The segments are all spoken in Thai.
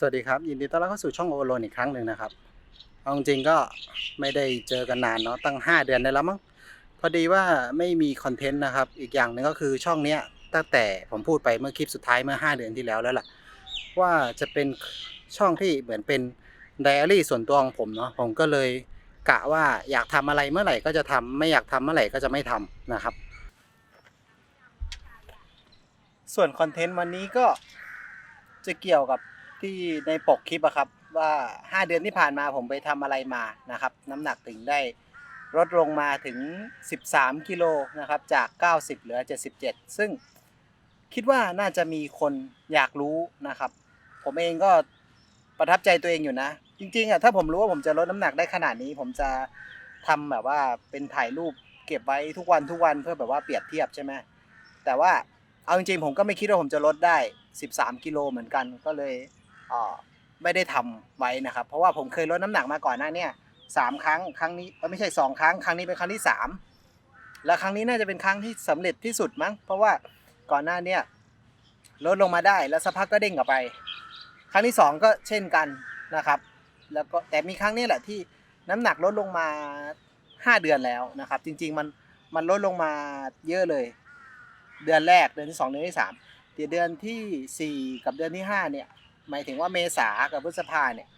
สวัสดีครับ ยินดีต้อนรับเข้าสู่ช่องโอโลนอีกครั้งหนึ่งนะครับเอาจริงก็ไม่ได้เจอกันนานเนาะตั้ง 5 เดือนได้แล้วมั้งพอดีว่าไม่มีคอนเทนต์นะครับ อีกอย่างหนึ่งก็คือช่องเนี้ยตั้งแต่ผมพูดไปเมื่อคลิปสุดท้ายเมื่อ 5 เดือนที่แล้วแล้วล่ะ ว่าจะเป็นช่องที่เหมือนเป็นไดอารี่ส่วนตัวของผมเนาะผมก็เลยกะว่าอยากทำอะไรเมื่อไหร่ก็จะทำไม่อยากทำเมื่อไหร่ก็จะไม่ทำนะครับ ส่วนคอนเทนต์วันนี้ก็จะเกี่ยวกับ ที่ในปกคลิปอะครับว่า 5 เดือนที่ผ่านมาผมไปทำอะไรมานะครับ น้ำหนักถึงได้ลดลงมาถึง 13 กิโลนะครับจาก 90 เหลือ 77 ซึ่งคิดว่าน่าจะมีคนอยากรู้นะครับ ผมเองก็ประทับใจตัวเองอยู่นะ จริงๆอะถ้าผมรู้ว่าผมจะลดน้ำหนักได้ขนาดนี้ ผมจะทำแบบว่าเป็นถ่ายรูปเก็บไว้ทุกวันทุกวันเพื่อแบบว่าเปรียบเทียบใช่ไหมแต่ว่าเอาจริงๆผมก็ไม่คิดว่าผมจะลดได้ 13 กิโลเหมือนกันก็เลย ไม่ได้ทำไว้นะครับ เพราะว่าผมเคยลดน้ำหนักมาก่อนหน้าเนี่ยสามครั้งครั้งนี้ไม่ใช่สองครั้ง ครั้งนี้เป็นครั้งที่สามและครั้งนี้น่าจะเป็นครั้งที่สำเร็จที่สุดมั้ง เพราะว่าก่อนหน้าเนี่ยลดลงมาได้แล้วสักพักก็เด้งกลับไป ครั้งที่สองก็เช่นกันนะครับ แล้วก็แต่มีครั้งนี้แหละที่น้ำหนักลดลงมา 5 เดือนแล้วนะครับ จริง ๆ มันมันลดลงมาเยอะเลย เดือนแรกเดือนที่สองเดือนที่สามแต่เดือนที่สี่กับเดือนที่ห้าเนี่ย หมายถึงว่าเมษากับพฤษภาเนี่ย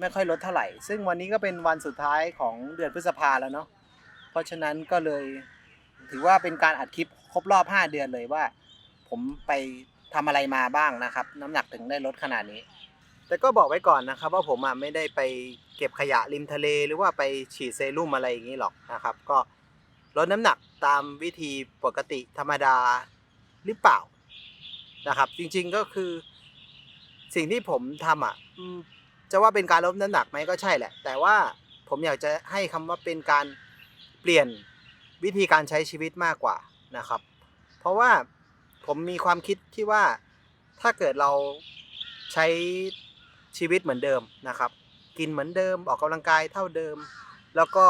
ไม่ค่อยลดเท่าไหร่ ซึ่งวันนี้ก็เป็นวันสุดท้ายของเดือนพฤษภาแล้วเนาะ เพราะฉะนั้นก็เลยถือว่าเป็นการอัดคลิปครบรอบ 5 เดือนเลยว่า ผมไปทำอะไรมาบ้างนะครับ น้ำหนักถึงได้ลดขนาดนี้ แต่ก็บอกไว้ก่อนนะครับ ว่าผมอะไม่ได้ไปเก็บขยะริมทะเลหรือว่าไปฉีดเซรุ่มอะไรอย่างนี้หรอกนะครับ ก็ลดน้ำหนักตามวิธีปกติธรรมดาหรือเปล่านะครับ จริงๆก็คือ สิ่งที่ผมทำอะอืมจะว่าเป็นการลดน้ำหนักไหมก็ใช่แหละ แต่ว่าผมอยากจะให้คำว่าเป็นการเปลี่ยนวิธีการใช้ชีวิตมากกว่านะครับ เพราะว่าผมมีความคิดที่ว่าถ้าเกิดเราใช้ชีวิตเหมือนเดิมนะครับ กินเหมือนเดิมออกกำลังกายเท่าเดิม แล้วก็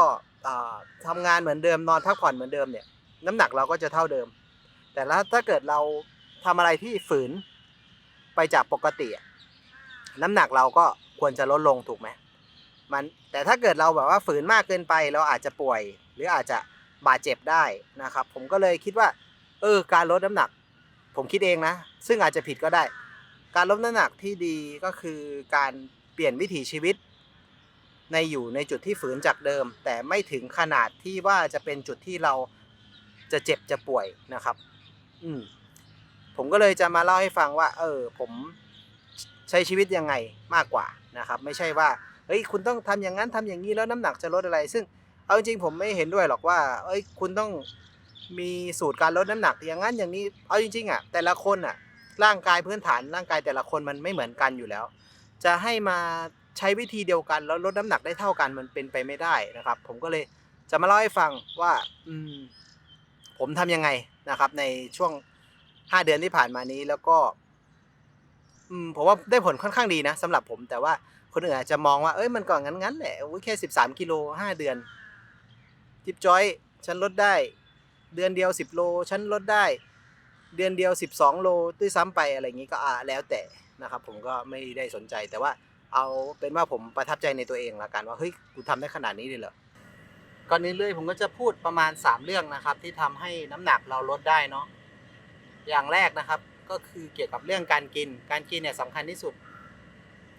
อ่าทำงานเหมือนเดิมนอนพักผ่อนเหมือนเดิมเนี่ย น้ำหนักเราก็จะเท่าเดิม แต่ละถ้าเกิดเราทำอะไรที่ฝืน ไปจากปกติ น้ำหนักเราก็ควรจะลดลงถูกไหมมันแต่ถ้าเกิดเราแบบว่าฝืนมากเกินไปเราอาจจะป่วย หรืออาจจะบาดเจ็บได้นะครับ ผมก็เลยคิดว่า เออ การลดน้ำหนัก ผมคิดเองนะ ซึ่งอาจจะผิดก็ได้ การลดน้ำหนักที่ดีก็คือการเปลี่ยนวิถีชีวิต ในอยู่ในจุดที่ฝืนจากเดิม แต่ไม่ถึงขนาดที่ว่าจะเป็นจุดที่เราจะเจ็บจะป่วยนะครับ อืม ผมก็เลยจะมาเล่าให้ฟังว่า เออ ผมใช้ชีวิตยังไงมากกว่านะครับ ไม่ใช่ว่าเฮ้ยคุณต้องทำอย่างนั้นทำอย่างนี้แล้วน้ำหนักจะลดอะไร ซึ่งเอาจริงๆผมไม่เห็นด้วยหรอกว่าเอ้ยคุณต้องมีสูตรการลดน้ำหนัก อย่างนั้นอย่างนี้เอาจริงๆอะแต่ละคนอะร่างกายพื้นฐานร่างกายแต่ละคนมันไม่เหมือนกันอยู่แล้ว จะให้มาใช้วิธีเดียวกันแล้วลดน้ำหนักได้เท่ากันมันเป็นไปไม่ได้นะครับ ผมก็เลยจะมาเล่าให้ฟังว่าอืมผมทำยังไงนะครับ ในช่วง ห้าเดือนที่ผ่านมานี้แล้วก็ อืมผมว่าได้ผลค่อนข้างดีนะสำหรับผม แต่ว่าคนอื่นอาจจะมองว่าเอ้ยมันก็งั้นงั้นแหละอุ๊ยแค่สิบสามกิโลห้าเดือนจิบจอย ฉันลดได้ เดือนเดียวสิบโล ฉันลดได้ เดือนเดียวสิบสองโลด้วยซ้ำไปอะไรอย่างนี้ก็อ่าแล้วแต่นะครับ ผมก็ไม่ได้สนใจแต่ว่าเอาเป็นว่าผมประทับใจในตัวเองละกันว่าเฮ้ยกูทำได้ขนาดนี้เลยเหรอก่อนนี้เลยผมก็จะพูดประมาณ 3 เรื่องนะครับ ที่ทำให้น้ำหนักเราลดได้เนาะ อย่างแรกนะครับ ก็คือเกี่ยวกับเรื่องการกิน การกินเนี่ยสำคัญที่สุด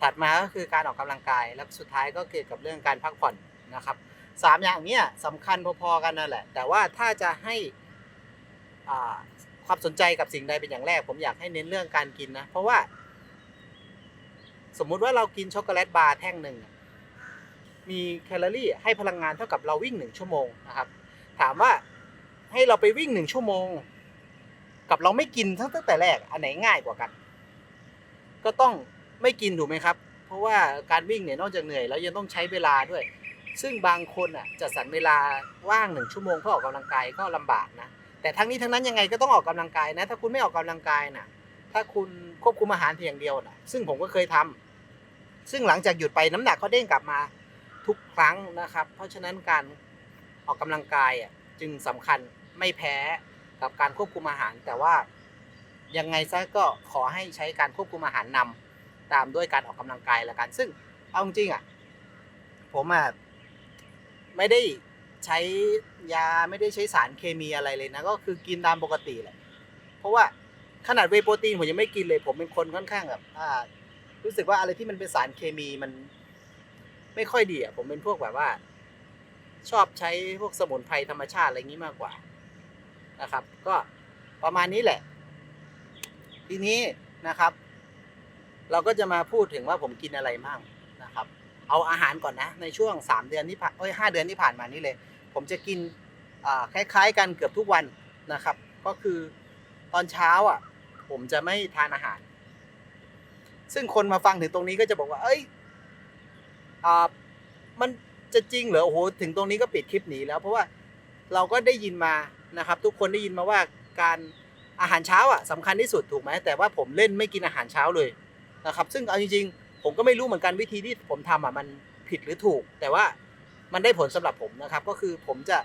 ถัดมาก็คือการออกกำลังกาย แล้วสุดท้ายก็เกี่ยวกับเรื่องการพักผ่อนนะครับสามอย่างเนี้ยสำคัญพอๆกันนั่นแหละ แต่ว่าถ้าจะให้ความสนใจกับสิ่งใดเป็นอย่างแรก ผมอยากให้เน้นเรื่องการกินนะ เพราะว่า สมมุติว่าเรากินช็อกโกแลตบาร์แท่งหนึ่งมีแคลอรี่ให้พลังงานเท่ากับเราวิ่งหนึ่งชั่วโมงนะครับ ถามว่าให้เราไปวิ่งหนึ่งชั่วโมง กับเราไม่กินตั้งแต่แรกอันไหนง่ายกว่ากัน ก็ต้องไม่กินถูกไหมครับ เพราะว่าการวิ่งเนี่ยนอกจากเหนื่อยแล้วยังต้องใช้เวลาด้วย ซึ่งบางคนอะจะสรรเวลาว่างหนึ่งชั่วโมงเพื่อออกกำลังกายก็ลำบากนะแต่ทั้งนี้ทั้งนั้นยังไงก็ต้องออกกำลังกายนะ ถ้าคุณไม่ออกกำลังกายน่ะถ้าคุณควบคุมอาหารเพียงเดียวนะซึ่งผมก็เคยทำซึ่งหลังจากหยุดไปน้ำหนักก็เด้งกลับมาทุกครั้งนะครับ เพราะฉะนั้นการออกกำลังกายอะจึงสำคัญไม่แพ้ กับการควบคุมอาหาร แต่ว่ายังไงซะก็ขอให้ใช้การควบคุมอาหารนตามด้วยการออกกำลังกายละกัน ซึ่งเอาจริงๆอะผมอะไม่ได้ใช้ยาไม่ได้ใช้สารเคมีอะไรเลยนะก็คือกินตามปกติแหละเพราะว่าขนาดเวโปรตีนผมยังไม่กินเลย ผมเป็นคนค่อนข้างแบบอ่ารู้สึกว่าอะไรที่มันเป็นสารเคมีมัน ไม่ค่อยดีอะผมเป็นพวกแบบว่า ชอบใช้พวกสมุนไพรธรรมชาติอะไรงนี้มากกว่า นะครับ ก็ประมาณนี้แหละ ทีนี้นะครับ เราก็จะมาพูดถึงว่าผมกินอะไรมั่งนะครับ เอาอาหารก่อนนะ ในช่วง 3 เดือนที่ผ่านเอ้ยห้าเดือนที่ผ่านมานี้เลย ผมจะกินคล้ายๆ กันเกือบทุกวันนะครับ ก็คือตอนเช้าอะ ผมจะไม่ทานอาหาร ซึ่งคนมาฟังถึงตรงนี้ก็จะบอกว่า เอ้ยอ่ามันจะจริงเหรอโอ้โหถึงตรงนี้ก็ปิดคลิปหนีแล้วเพราะว่า เราก็ได้ยินมานะครับ ทุกคนได้ยินมาว่าการอาหารเช้าอะสำคัญที่สุดถูกไหมแต่ว่าผมเล่นไม่กินอาหารเช้าเลยนะครับ ซึ่งเอาจริงๆ ผมก็ไม่รู้เหมือนกันวิธีที่ผมทำอะมันผิดหรือถูก แต่ว่ามันได้ผลสำหรับผมนะครับ ก็คือผมจะ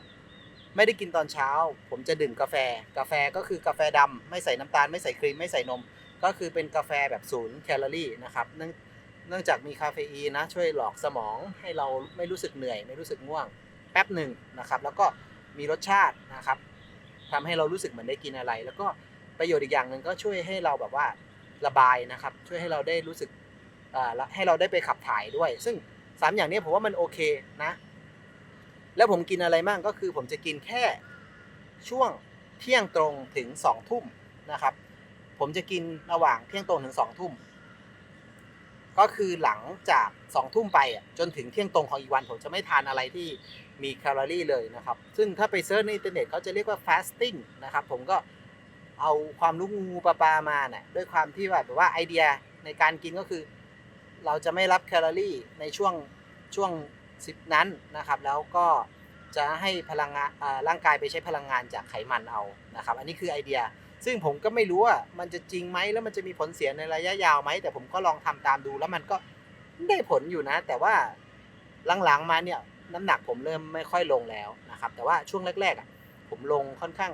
ไม่ได้กินตอนเช้า ผมจะดื่มกาแฟ กาแฟก็คือกาแฟดำไม่ใส่น้ำตาล ไม่ใส่ครีม ไม่ใส่นม ก็คือเป็นกาแฟแบบศูนย์แคลอรี่นะครับเนื่องเนื่องจากมีคาเฟอีนนะช่วยหลอกสมองให้เราไม่รู้สึกเหนื่อย ไม่รู้สึกง่วงแป๊บหนึ่งนะครับ แล้วก็ มีรสชาตินะครับทำให้เรารู้สึกเหมือนได้กินอะไร แล้วก็ประโยชน์อีกอย่างหนึ่งก็ช่วยให้เราแบบว่าระบายนะครับ ช่วยให้เราได้รู้สึกอ่าให้เราได้ไปขับถ่ายด้วย ซึ่งสามอย่างนี้ผมว่ามันโอเคนะ แล้วผมกินอะไรบ้างก็คือผมจะกินแค่ช่วงเที่ยงตรงถึงสองทุ่มนะครับ ผมจะกินระหว่างเที่ยงตรงถึงสองทุ่มก็คือหลังจากสองทุ่มไปจนถึงเที่ยงตรงของอีกวันผมจะไม่ทานอะไรที่ มีแคลอรี่เลยนะครับ ซึ่งถ้าไปเซิร์ชในอินเทอร์เน็ตเขาจะเรียกว่า fasting นะครับ ผมก็เอาความรู้งูปลาปลามาเนี่ยด้วยความที่แบบว่าไอเดียในการกินก็คือ เราจะไม่รับแคลอรี่ในช่วงช่วงสิบนั้นนะครับ แล้วก็จะให้พลังงานร่างกายไปใช้พลังงานจากไขมันเอานะครับ อันนี้คือไอเดีย ซึ่งผมก็ไม่รู้ว่ามันจะจริงไหมแล้วมันจะมีผลเสียในระยะยาวไหม แต่ผมก็ลองทำตามดูแล้วมันก็ได้ผลอยู่นะ แต่ว่าหลังๆมาเนี่ย น้ำหนักผมเริ่มไม่ค่อยลงแล้วนะครับ แต่ว่าช่วงแรกๆอะผมลงค่อนข้าง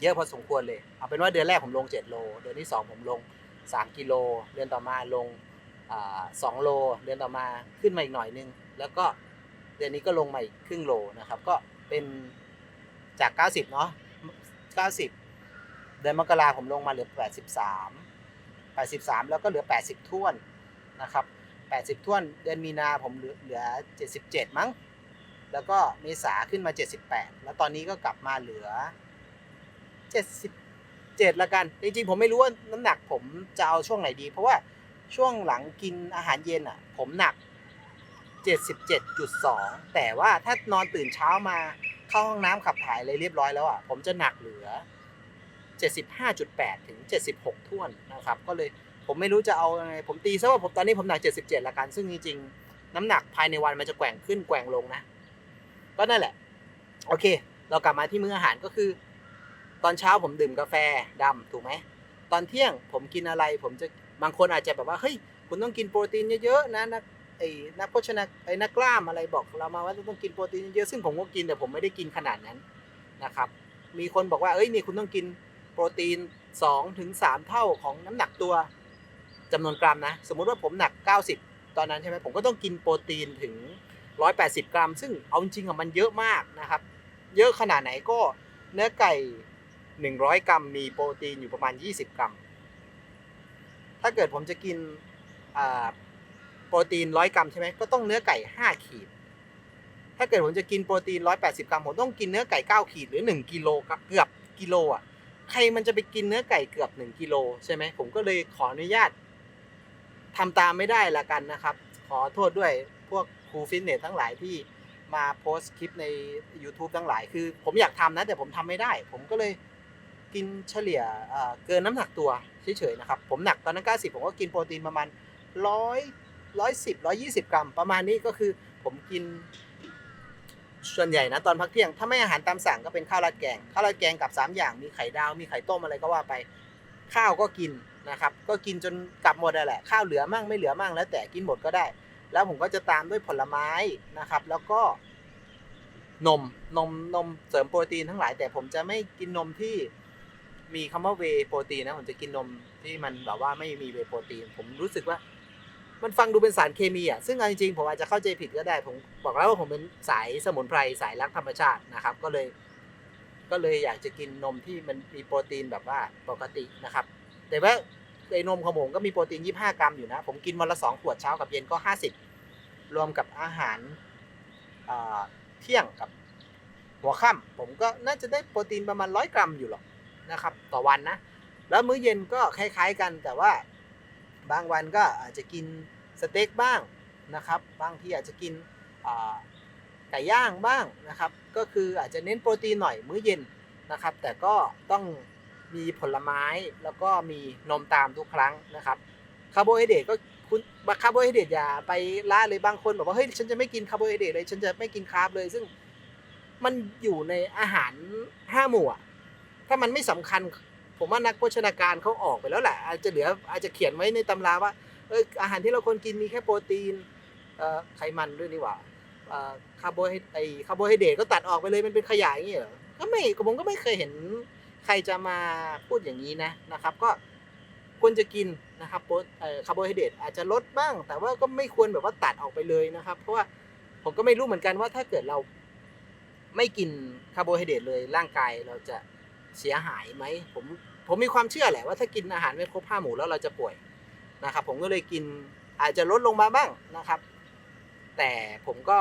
เยอะพอสมควรเลย เอาเป็นว่าเดือนแรกผมลง 7 โล เดือนที่ 2 ผมลง 3 กิโล เดือนต่อมาลงสอ่า2โล เดือนต่อมาขึ้นมาอีกหน่อยนึง แล้วก็เดือนนี้ก็ลงมาอีกครึ่งโลนะครับ ก็เป็นจาก 90 เนาะ90 เดือนมกราผมลงมาเหลือ 83 83 แล้วก็เหลือ 80ท้วนนะครับ 80ท้วน เดือนมีนาผมเหลือเหลือ 77 มั้ง แล้วก็เมษาขึ้นมา 78 แล้วตอนนี้ก็กลับมาเหลือ 77ละกัน จริงๆ ผมไม่รู้ว่าน้ำหนักผมจะเอาช่วงไหนดี เพราะว่าช่วงหลังกินอาหารเย็นอะ ผมหนัก 77.2 แต่ว่าถ้านอนตื่นเช้ามาเข้าห้องน้ำขับถ่ายอะไรเรียบร้อยแล้วอะ ผมจะหนักเหลือ 75.8 ถึง 76ท่วนนะครับ ก็เลย ผมไม่รู้จะเอาไงผมตีซะว่าผมตอนนี้ผมหนัก 77ละกัน ซึ่งจริงๆน้ำหนักภายในวันมันจะแกว่งขึ้นแกว่งลงนะ ก็นั่นแหละ โอเค เรากลับมาที่มื้ออาหารก็คือ ตอนเช้าผมดื่มกาแฟดำถูกไหมตอนเที่ยงผมกินอะไรผมจะบางคนอาจจะแบบว่าเฮ้ยคุณต้องกินโปรตีนเยอะๆนะนักไอ้นักโภชนาไอ้นักกล้ามอะไรบอกเรามาว่าต้องกินโปรตีนเยอะซึ่งผมก็กินแต่ผมไม่ได้กินขนาดนั้นนะครับ มีคนบอกว่าเอ้ยนี่คุณต้องกินโปรตีน2ถึง3เท่าของน้ำหนักตัว จำนวนกรัมนะ สมมุติว่าผมหนัก 90 ตอนนั้นใช่ไหมผมก็ต้องกินโปรตีนถึง 180 กรัม ซึ่งเอาจริงๆอะมันเยอะมากนะครับ เยอะขนาดไหนก็เนื้อไก่ 100 กรัม มีโปรตีนอยู่ประมาณ 20 กรัม ถ้าเกิดผมจะกินโปรตีน 100 กรัมใช่ไหมก็ต้องเนื้อไก่ 5 ขีด ถ้าเกิดผมจะกินโปรตีน 180 กรัม ผมต้องกินเนื้อไก่ 9 ขีดหรือ 1 กิโลครับเกือบกิโลอะใครมันจะไปกินเนื้อไก่เกือบ 1 กิโลใช่ไหมผมก็เลยขออนุญาต ทำตามไม่ได้ละกันนะครับ ขอโทษด้วยพวกครูฟิตเนสทั้งหลายที่มาโพสต์คลิปใน YouTube ทั้งหลาย คือ ผมอยากทำนะ แต่ผมทำไม่ได้ ผมก็เลยกินเฉลี่ยเอ่อเกินน้ำหนักตัวเฉยๆนะครับ ผมหนักตอนนั้น 90 ผมก็กินโปรตีนประมาณ 100 110 120 กรัม ประมาณนี้ก็คือผมกิน ส่วนใหญ่นะตอนพักเที่ยง ถ้าไม่อาหารตามสั่งก็เป็นข้าวราดแกง ข้าวราดแกงกับ 3 อย่าง มีไข่ดาว มีไข่ต้มอะไรก็ว่าไป ข้าวก็กิน นะครับก็กินจนกลับหมดแหละข้าวเหลือมั่งไม่เหลือมั่งแล้วแต่กินหมดก็ได้ แล้วผมก็จะตามด้วยผลไม้นะครับ แล้วก็นมนมนมเสริมโปรตีนทั้งหลาย แต่ผมจะไม่กินนมที่มีคำว่าเวโปรตีนนะผมจะกินนมที่มันแบบว่าไม่มีเวโปรตีน ผมรู้สึกว่า มันฟังดูเป็นสารเคมีอะซึ่งจริงๆผมอาจจะเข้าใจผิดก็ได้ ผมบอกแล้วว่าผมเป็นสายสมุนไพรสายรักธรรมชาตินะครับ ก็เลย ก็เลยอยากจะกินนมที่มันมีโปรตีนแบบว่าปกตินะครับ แต่ว่า ไอ้นมของผมก็มีโปรตีน 25 กรัมอยู่นะ ผมกินวันละ 2 ขวดเช้ากับเย็นก็ 50 รวมกับอาหารเที่ยงกับหัวค่ำผมก็น่าจะได้โปรตีนประมาณ 100 กรัมอยู่หรอกนะครับ ต่อวันนะ แล้วมื้อเย็นก็คล้ายๆกันแต่ว่าบางวันก็อาจจะกินสเต็กบ้างนะครับ บางทีอาจจะกินไก่ย่างบ้างนะครับ ก็คืออาจจะเน้นโปรตีนหน่อยมื้อเย็นนะครับ แต่ก็ต้อง มีผลไม้แล้วก็มีนมตามทุกครั้งนะครับคาร์โบไฮเดรตก็คุณคาร์โบไฮเดรตอย่าไปละเลยบางคนบอกว่าเฮ้ยฉันจะไม่กินคาร์โบไฮเดรตเลยฉันจะไม่กินคาร์บเลย ซึ่งมันอยู่ในอาหารห้าหมู่อะถ้ามันไม่สำคัญ ผมว่านักโภชนาการเขาออกไปแล้วแหละอาจจะเหลืออาจจะเขียนไว้ในตำราว่าเอออาหารที่เราควรกินมีแค่โปรตีนไขมันด้วยนี่หว่าคาร์โบไฮไอคาร์โบไฮเดรตก็ตัดออกไปเลยมันเป็นขยะอย่างนี้เหรอก็ไม่ผมก็ไม่เคยเห็น ใครจะมาพูดอย่างนี้นะนะครับ ก็ควรจะกินนะครับคาร์โบไฮเดรตอาจจะลดบ้าง แต่ว่าก็ไม่ควรแบบว่าตัดออกไปเลยนะครับ เพราะว่าผมก็ไม่รู้เหมือนกันว่าถ้าเกิดเราไม่กินคาร์โบไฮเดรตเลยร่างกายเราจะเสียหายไหมผมผมมีความเชื่อแหละว่าถ้ากินอาหารไม่ครบห้าหมู่แล้วเราจะป่วยนะครับ ผมก็เลยกินอาจจะลดลงมาบ้างนะครับ แต่ผมก็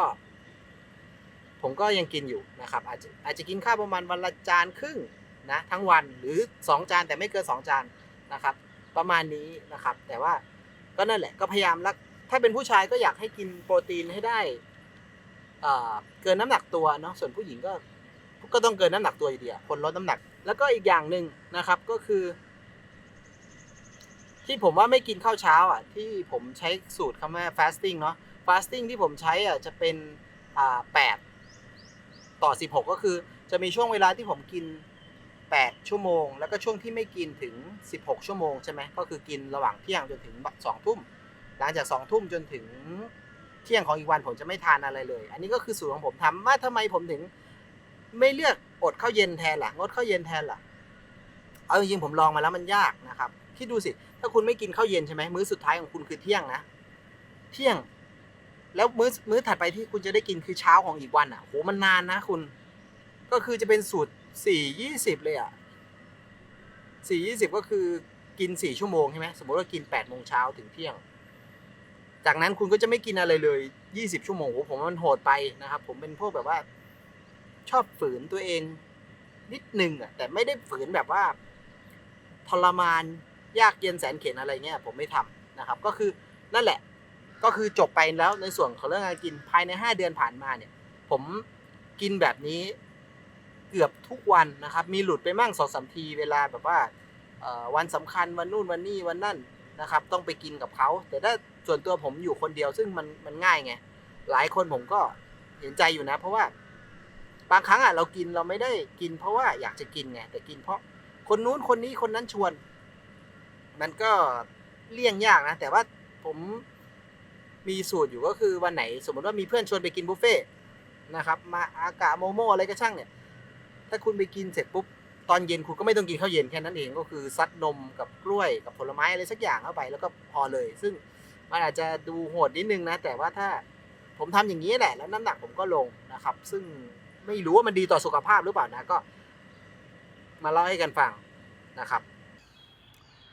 ผมก็ยังกินอยู่นะครับ อาจจะอาจจะกินข้าวประมาณวันละจานครึ่ง นะทั้งวันหรือ 2 จานแต่ไม่เกิน 2 จานนะครับ ประมาณนี้นะครับ แต่ว่าก็นั่นแหละก็พยายามรักถ้าเป็นผู้ชายก็อยากให้กินโปรตีนให้ได้เกินน้ำหนักตัวเนาะส่วนผู้หญิงก็ก็ต้องเกินน้ำหนักตัวอยู่ดีอะคนลดน้ำหนัก แล้วก็อีกอย่างหนึ่งนะครับก็คือ ที่ผมว่าไม่กินข้าวเช้าอะ ที่ผมใช้สูตรคำว่า fasting เนาะ fasting ที่ผมใช้อะจะเป็นอ่า8ต่อ16ก็คือจะมีช่วงเวลาที่ผมกิน 8 ชั่วโมง แล้วก็ช่วงที่ไม่กินถึง 16 ชั่วโมงใช่ไหมก็คือกินระหว่างเที่ยงจนถึง2ทุ่ม หลังจาก2ทุ่มจนถึงเที่ยงของอีกวันผมจะไม่ทานอะไรเลย อันนี้ก็คือสูตรของผมทำว่าทำไมผมถึง ไม่เลือกอดข้าวเย็นแทนล่ะงดข้าวเย็นแทนล่ะ เอาจริงๆผมลองมาแล้วมันยากนะครับคิดดูสิ ถ้าคุณไม่กินข้าวเย็นใช่ไหมมื้อสุดท้ายของคุณคือเที่ยงนะ เที่ยง แล้วมื้อมื้อถัดไปที่คุณจะได้กินคือเช้าของอีกวันอะโหมันนานนะคุณ ก็คือจะเป็นสูตร สี่ยี่สิบเลยอะสี่ยี่สิบก็คือกินสี่ชั่วโมงใช่ไหมสมมติว่ากินแปดโมงเช้าถึงเที่ยง จากนั้นคุณก็จะไม่กินอะไรเลยยี่สิบชั่วโมงโหผมมันโหดไปนะครับ ผมเป็นพวกแบบว่า ชอบฝืนตัวเองนิดนึงอะแต่ไม่ได้ฝืนแบบว่าทรมานยากเย็นแสนเข็นอะไรเงี้ยผมไม่ทำนะครับ ก็คือนั่นแหละก็คือจบไปแล้วในส่วนของเรื่องการกินภายใน 5 เดือนผ่านมาเนี่ย ผมกินแบบนี้ เกือบทุกวันนะครับ มีหลุดไปมั่งสองสามทีเวลาแบบว่าวันสำคัญวันนู่นวันนี้วันนั่นนะครับ ต้องไปกินกับเขาแต่ถ้าส่วนตัวผมอยู่คนเดียวซึ่งมันมันง่ายไงหลายคนผมก็เห็นใจอยู่นะ เพราะว่าบางครั้งอะเรากินเราไม่ได้กิน เพราะว่าอยากจะกินไงแต่กินเพราะคนนู้นคนนี้คนนั้นชวน มันก็เลี่ยงยากนะ แต่ว่าผมมีสูตรอยู่ก็คือวันไหน สมมติว่ามีเพื่อนชวนไปกินบุฟเฟ่ต์นะครับมาอากาโมโมอะไรก็ช่างเนี่ย ถ้าคุณไปกินเสร็จปุ๊บตอนเย็นคุณก็ไม่ต้องกินข้าวเย็นแค่นั้นเองก็คือซัดนมกับกล้วยกับผลไม้อะไรสักอย่างเข้าไปแล้วก็พอเลย ซึ่งมันอาจจะดูโหดนิดนึงนะ แต่ว่าถ้าผมทำอย่างนี้แหละ แล้วน้ำหนักผมก็ลงนะครับ ซึ่งไม่รู้ว่ามันดีต่อสุขภาพหรือเปล่านะก็ มาเล่าให้กันฟังนะครับ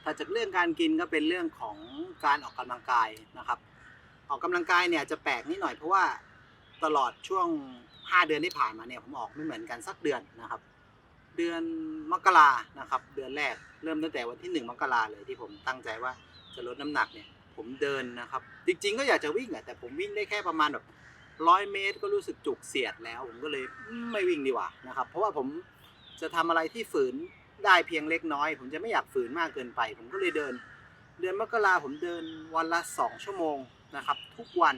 ถ้าจากเรื่องการกินก็เป็นเรื่องของการออกกำลังกายนะครับ ออกกำลังกายเนี่ยจะแปลกนิดหน่อยเพราะว่าตลอดช่วง 5เดือนที่ผ่านมาเนี่ยผมออกไม่เหมือนกันสักเดือนนะครับ เดือนมกรานะครับ เดือนแรกเริ่มตั้งแต่วันที่1มกราเลยที่ผมตั้งใจว่าจะลดน้ำหนักเนี่ย ผมเดินนะครับ จริง ๆ ก็อยากจะวิ่งแหละแต่ผมวิ่งได้แค่ประมาณแบบร้อยเมตรก็รู้สึกจุกเสียดแล้ว ผมก็เลยไม่วิ่งดีกว่านะครับ เพราะว่าผมจะทำอะไรที่ฝืนได้เพียงเล็กน้อย ผมจะไม่อยากฝืนมากเกินไป ผมก็เลยเดิน เดือนมกราผมเดินวันละสองชั่วโมงนะครับ ทุกวัน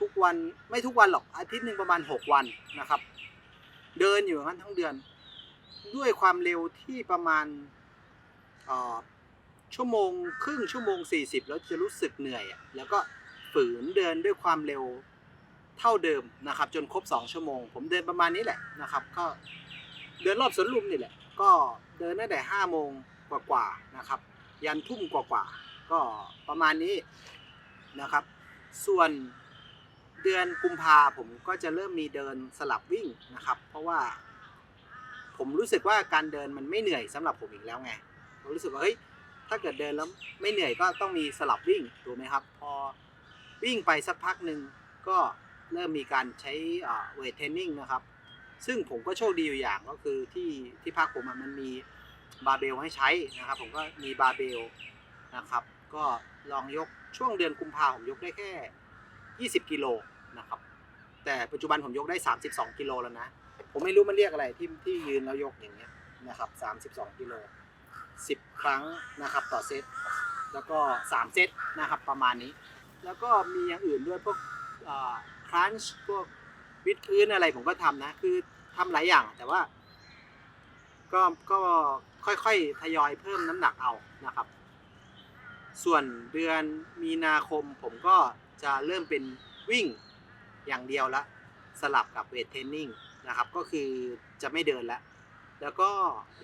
ทุกวันไม่ทุกวันหรอกอาทิตย์หนึ่งประมาณหกวันนะครับ เดินอยู่งั้นทั้งเดือน ด้วยความเร็วที่ประมาณชั่วโมงครึ่งชั่วโมง 40 แล้วจะรู้สึกเหนื่อย แล้วก็ฝืนเดินด้วยความเร็วเท่าเดิมนะครับ จนครบ 2 ชั่วโมง ผมเดินประมาณนี้แหละนะครับ ก็เดินรอบสวนลุมนี่แหละ ก็เดินตั้งแต่ห้าโมงกว่าๆนะครับ ยันทุ่มกว่าๆก็ประมาณนี้นะครับ ส่วน เดือนกุมภาผมก็จะเริ่มมีเดินสลับวิ่งนะครับ เพราะว่าผมรู้สึกว่าการเดินมันไม่เหนื่อยสำหรับผมอีกแล้วไงผมรู้สึกว่าเฮ้ยถ้าเกิดเดินแล้วไม่เหนื่อยก็ต้องมีสลับวิ่งถูกไหมครับ พอวิ่งไปสักพักหนึ่งก็เริ่มมีการใช้เวทเทรนนิ่งนะครับ ซึ่งผมก็โชคดีอยู่อย่างก็คือที่ที่ภาคผมมันมีบาเบลให้ใช้นะครับ ผมก็มีบาเบลนะครับ ก็ลองยกช่วงเดือนกุมภาผมยกได้แค่ 20 กิโล นะครับ แต่ปัจจุบันผมยกได้ 32 กิโลแล้วนะ ผมไม่รู้มันเรียกอะไรที่ที่ยืนแล้วยกอย่างเงี้ยนะครับ 32 กิโล 10 ครั้งนะครับต่อเซต แล้วก็ 3 เซตนะครับประมาณนี้ แล้วก็มีอย่างอื่นด้วยพวกครันช์พวกวิดพื้นอะไรผมก็ทำนะ คือทำหลายอย่างแต่ว่า ก็ก็ค่อยๆ ทยอยเพิ่มน้ำหนักเอานะครับ ส่วนเดือนมีนาคมผมก็จะเริ่มเป็นวิ่ง อย่างเดียวละสลับกับเวทเทรนนิ่งนะครับก็คือจะไม่เดินแล้ว แล้วก็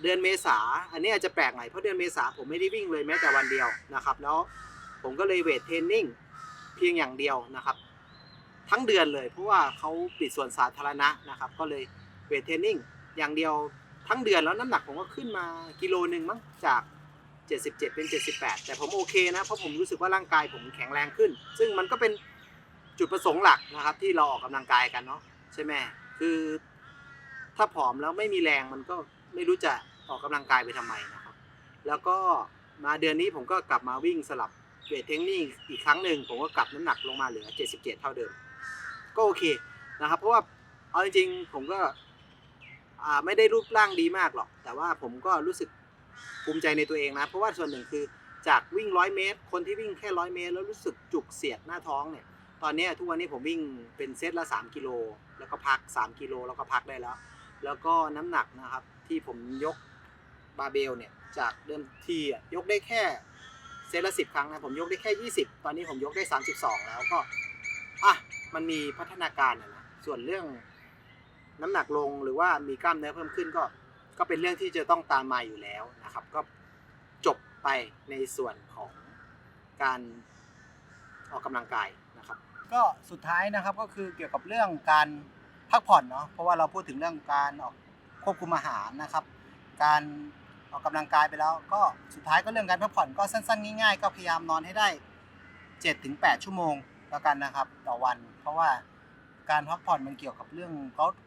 เดือนเมษาอันนี้อาจจะแปลกหน่อยเพราะเดือนเมษาผมไม่ได้วิ่งเลยแม้แต่วันเดียวนะครับแล้วผมก็เลยเวทเทรนนิ่งเพียงอย่างเดียวนะครับ ทั้งเดือนเลยเพราะว่าเขาปิดส่วนสาธารณะนะครับ ก็เลยเวทเทรนนิ่งอย่างเดียวทั้งเดือนแล้วน้ำหนักผมก็ขึ้นมากิโลหนึ่งมั้งจาก 77 เป็น 78 แต่ผมโอเคนะเพราะผมรู้สึกว่าร่างกายผมแข็งแรงขึ้น ซึ่งมันก็เป็น จุดประสงค์หลักนะครับ ที่เราออกกำลังกายกันเนาะใช่ไหมคือถ้าผอมแล้วไม่มีแรงมันก็ไม่รู้จะออกกำลังกายไปทำไมนะครับ แล้วก็มาเดือนนี้ผมก็กลับมาวิ่งสลับเวทเทรนนิ่งอีกครั้งหนึ่งผมก็กลับน้ำหนักลงมาเหลือ 77 เท่าเดิม ก็โอเคนะครับ เพราะว่าเอาจริงๆผมก็ไม่ได้รูปร่างดีมากหรอก แต่ว่าผมก็รู้สึกภูมิใจในตัวเองนะ เพราะว่าส่วนหนึ่งคือจากวิ่งร้อยเมตร คนที่วิ่งแค่ร้อยเมตร แล้วรู้สึกจุกเสียดหน้าท้องเนี่ย ตอนนี้ทุกวันนี้ผมวิ่งเป็นเซตละ 3 กิโล แล้วก็พัก 3 กิโลแล้วก็พักได้แล้ว แล้วก็น้ำหนักนะครับที่ผมยกบาเบลเนี่ยจากเดิมทียกได้แค่เซตละ10ครั้งนะผมยกได้แค่ 20 ตอนนี้ผมยกได้ 32 แล้วก็อะมันมีพัฒนาการนะส่วนเรื่องน้ำหนักลงหรือว่ามีกล้ามเนื้อเพิ่มขึ้นก็ก็เป็นเรื่องที่จะต้องตามมาอยู่แล้วนะครับ ก็จบไปในส่วนของการออกกำลังกาย ก็สุดท้ายนะครับก็คือเกี่ยวกับเรื่องการพักผ่อนเนาะเพราะว่าเราพูดถึงเรื่องการออกควบคุมอาหารนะครับ การออกกำลังกายไปแล้ว ก็สุดท้ายก็เรื่องการพักผ่อนก็สั้นๆ ง่ายๆ ก็พยายามนอนให้ได้7ถึง8ชั่วโมงแล้วกันนะครับ ต่อวัน เพราะว่าการพักผ่อนมันเกี่ยวกับเรื่อง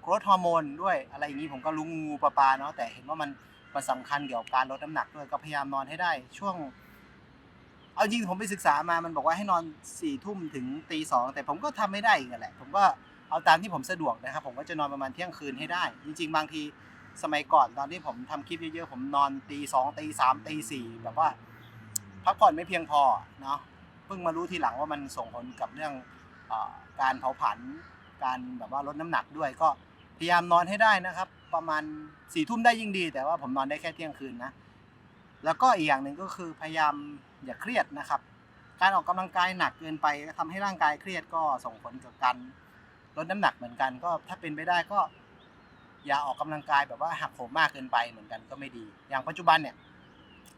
โกรทฮอร์โมนด้วยอะไรอย่างนี้ผมก็รู้งูปลาปลาเนาะแต่เห็นว่ามันมันสำคัญเกี่ยวกับการลดน้ำหนักด้วยก็พยายามนอนให้ได้ช่วง เอาจริงผมไปศึกษามามันบอกว่าให้นอนสี่ทุ่มถึงตีสองแต่ผมก็ทำไม่ได้อีกนั่นแหละ ผมก็เอาตามที่ผมสะดวกนะครับ ผมก็จะนอนประมาณเที่ยงคืนให้ได้ จริง ๆ บางทีสมัยก่อนตอนที่ผมทำคลิปเยอะๆผมนอนตีสองตีสามตีสี่แบบว่า พักผ่อนไม่เพียงพอเนาะเพิ่งมารู้ทีหลังว่ามันส่งผลกับเรื่องอการเผาผลาญการแบบว่าลดน้ำหนักด้วยก็พยายามนอนให้ได้นะครับ ประมาณสี่ทุ่มได้ยิ่งดี แต่ว่าผมนอนได้แค่เที่ยงคืนนะ แล้วก็อีกอย่างหนึ่งก็คือพยายามอย่าเครียดนะครับ การออกกำลังกายหนักเกินไปก็ทำให้ร่างกายเครียดก็ส่งผลกับการลดน้ำหนักเหมือนกัน ก็ถ้าเป็นไปได้ก็ อย่าออกกำลังกายแบบว่าหักโหมมากเกินไปเหมือนกันก็ไม่ดี อย่างปัจจุบันเนี่ย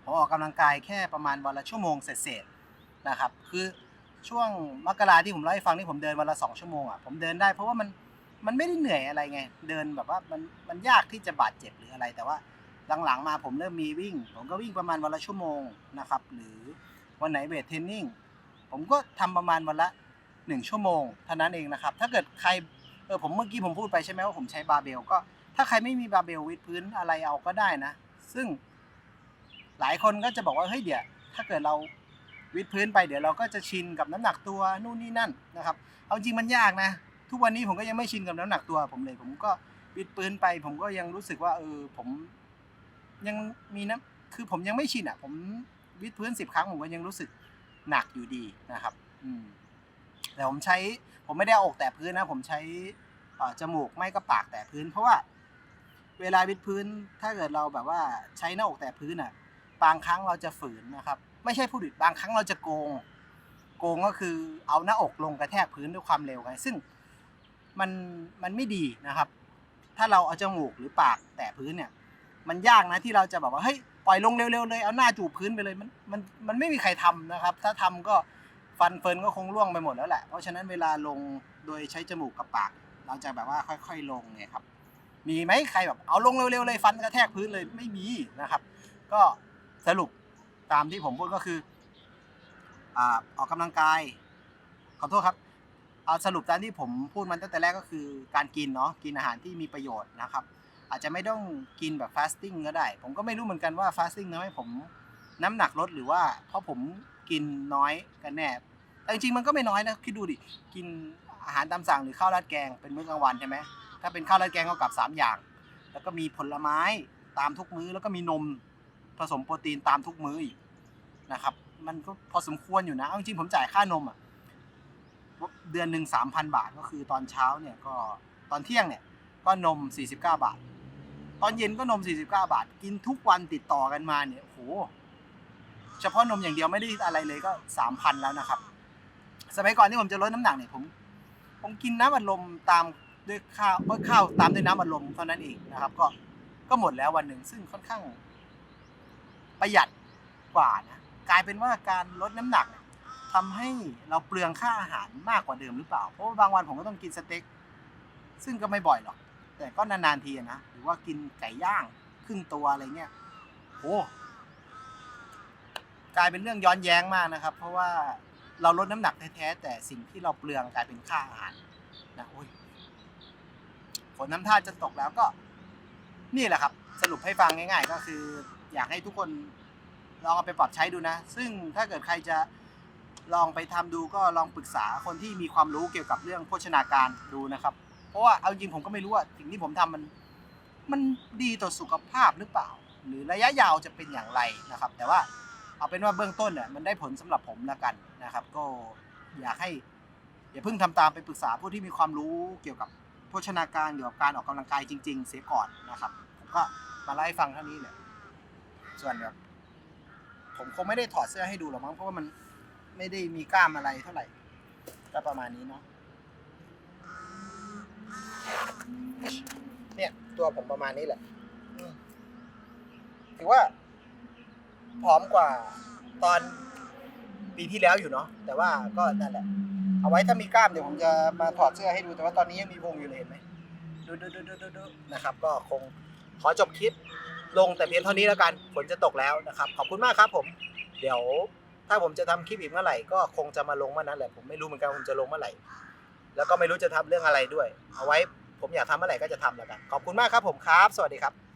ผมออกกำลังกายแค่ประมาณวันละชั่วโมงเศษๆนะครับ คือช่วงมกราที่ผมเล่าให้ฟังที่ผมเดินวันละสองชั่วโมงอะผมเดินได้เพราะว่ามันมันไม่ได้เหนื่อยอะไรไง เดินแบบว่ามันมันยากที่จะบาดเจ็บหรืออะไรแต่ว่า หลังๆมาผมเริ่มมีวิ่ง ผมก็วิ่งประมาณวันละชั่วโมงนะครับ หรือวันไหนเวทเทรนนิ่งผมก็ทำประมาณวันละหนึ่งชั่วโมงเท่านั้นเองนะครับ ถ้าเกิดใครเออผมเมื่อกี้ผมพูดไปใช่ไหมว่าผมใช้บาเบลก็ถ้าใครไม่มีบาเบลวิดพื้นอะไรเอาก็ได้นะ ซึ่งหลายคนก็จะบอกว่าเฮ้ยเดี๋ยวถ้าเกิดเราวิดพื้นไปเดี๋ยวเราก็จะชินกับน้ำหนักตัวนู่นนี่นั่นนะครับ เอาจริงมันยากนะ ทุกวันนี้ผมก็ยังไม่ชินกับน้ำหนักตัวผมเลย ผมก็วิดพื้นไป ผมก็ยังรู้สึกว่าเออผม ยังมีน้ำคือผมยังไม่ชินอะ ผมวิดพื้นสิบครั้งผมก็ยังรู้สึกหนักอยู่ดีนะครับ อืมแต่ผมใช้ผมไม่ได้เอาอกแตะพื้นนะ ผมใช้จมูกไม่ก็ปากแตะพื้น เพราะว่า เวลาวิดพื้นถ้าเกิดเราแบบว่าใช้หน้าอกแตะพื้นอะ บางครั้งเราจะฝืนนะครับ ไม่ใช่ผู้ดิบางครั้งเราจะโกง โกงก็คือเอาหน้าอกลงกระแทกพื้นด้วยความเร็วไงซึ่งมันมันไม่ดีนะครับ ถ้าเราเอาจมูกหรือปากแตะพื้นเนี่ย มันยากนะที่เราจะแบบว่าเฮ้ยปล่อยลงเร็วๆเลยเอาหน้าจูบพื้นไปเลยมันมันมันไม่มีใครทำนะครับ ถ้าทำก็ฟันเฟินก็คงร่วงไปหมดแล้วแหละเพราะฉะนั้นเวลาลงโดยใช้จมูกกับปาก เราจะแบบว่าค่อยๆลงเนี่ยครับมีไหมใครแบบเอาลงเร็วๆเลยฟันกระแทกพื้นเลยไม่มีนะครับ ก็สรุปตามที่ผมพูดก็คืออออกกำลังกายขอโทษครับเอาสรุปตามที่ผมพูดมันตั้งแต่แรกก็คือการกินเนาะกินอาหารที่มีประโยชน์นะครับ อาจจะไม่ต้องกินแบบฟาสติ้งก็ได้ ผมก็ไม่รู้เหมือนกันว่าฟาสติ้งทำให้ผมน้ำหนักลดหรือว่าเพราะผมกินน้อยกันแน่แต่จริงๆมันก็ไม่น้อยนะคิดดูดิกินอาหารตามสั่งหรือข้าวราดแกงเป็นมื้อกลางวันใช่ไหมถ้าเป็นข้าวราดแกงก็กับสามอย่าง แล้วก็มีผลไม้ตามทุกมื้อแล้วก็มีนมผสมโปรตีนตามทุกมื้ออีกนะครับ มันก็พอสมควรอยู่นะจริงๆผมจ่ายค่านมอะเดือนหนึ่งสามพันบาทก็คือตอนเช้าเนี่ยก็ตอนเที่ยงเนี่ยก็นม 49 บาท ตอนเย็นก็นม 49 บาท กินทุกวันติดต่อกันมาเนี่ยโอ้โหเฉพาะนมอย่างเดียวไม่ได้อะไรเลยก็ 3,000 แล้วนะครับ สมัยก่อนที่ผมจะลดน้ำหนักเนี่ยผม ผมกินน้ำอัดลมตามด้วยข้าวเอ้ยข้าวตามด้วยน้ำอัดลมเท่านั้นเองนะครับ ก็ก็หมดแล้ววันหนึ่งซึ่งค่อนข้างประหยัดกว่านะกลายเป็นว่าการลดน้ำหนักเนี่ยทำให้เราเปลืองค่าอาหารมากกว่าเดิมหรือเปล่า เพราะาบางวันผมก็ต้องกินสเต็ก ซึ่งก็ไม่บ่อยหรอก แต่ก็นานๆทีนะ หรือว่ากินไก่ย่างครึ่งตัวอะไรเงี้ยโอ้กลายเป็นเรื่องย้อนแย้งมากนะครับ เพราะว่าเราลดน้ำหนักแท้ๆแต่สิ่งที่เราเปลืองกลายเป็นค่าอาหารนะโอ้ยฝนน้ำท่าจะตกแล้วก็ นี่แหละครับ สรุปให้ฟังง่าย ๆ ก็คือ อยากให้ทุกคนลองเอาไปปรับใช้ดูนะ ซึ่งถ้าเกิดใครจะลองไปทำดูก็ลองปรึกษาคนที่มีความรู้เกี่ยวกับเรื่องโภชนาการดูนะครับ เพราะว่าเอาจริงผมก็ไม่รู้ว่าสิ่งที่ผมทำมัน มันดีต่อสุขภาพหรือเปล่า หรือระยะยาวจะเป็นอย่างไรนะครับ แต่ว่าเอาเป็นว่าเบื้องต้นเนี่ยมันได้ผลสำหรับผมแล้วกันนะครับ ก็อยากให้อย่าเพิ่งทำตามไปปรึกษาผู้ที่มีความรู้เกี่ยวกับโภชนาการเกี่ยวกับการออกกำลังกายจริง ๆ เสียก่อนนะครับ ผมก็มาไล่ฟังเท่านี้แหละส่วนแบบผมคงไม่ได้ถอดเสื้อให้ดูหรอกมั้งเพราะว่ามันไม่ได้มีกล้ามอะไรเท่าไหร่ก็ประมาณนี้เนาะ เนี่ย ตัวผมประมาณนี้แหละถือว่าผอมกว่าตอนปีที่แล้วอยู่เนาะแต่ว่าก็นั่นแหละ เอาไว้ถ้ามีกล้ามเดี๋ยวผมจะมาถอดเสื้อให้ดูแต่ว่าตอนนี้ยังมีวงอยู่เลยเห็นไหมดูดูดูดูดูดูนะครับ ก็คงขอจบคลิปลงแต่เพียงเท่านี้แล้วกันฝนจะตกแล้วนะครับ ขอบคุณมากครับผม เดี๋ยวถ้าผมจะทำคลิปอีกเมื่อไหร่ก็คงจะมาลงเมื่อนั้นแหละผมไม่รู้เหมือนกันผมจะลงเมื่อไหร่ แล้วก็ไม่รู้จะทำเรื่องอะไรด้วย เอาไว้ผมอยากทำเมื่อไหร่ก็จะทำแล้วกัน ขอบคุณมากครับผมครับ สวัสดีครับ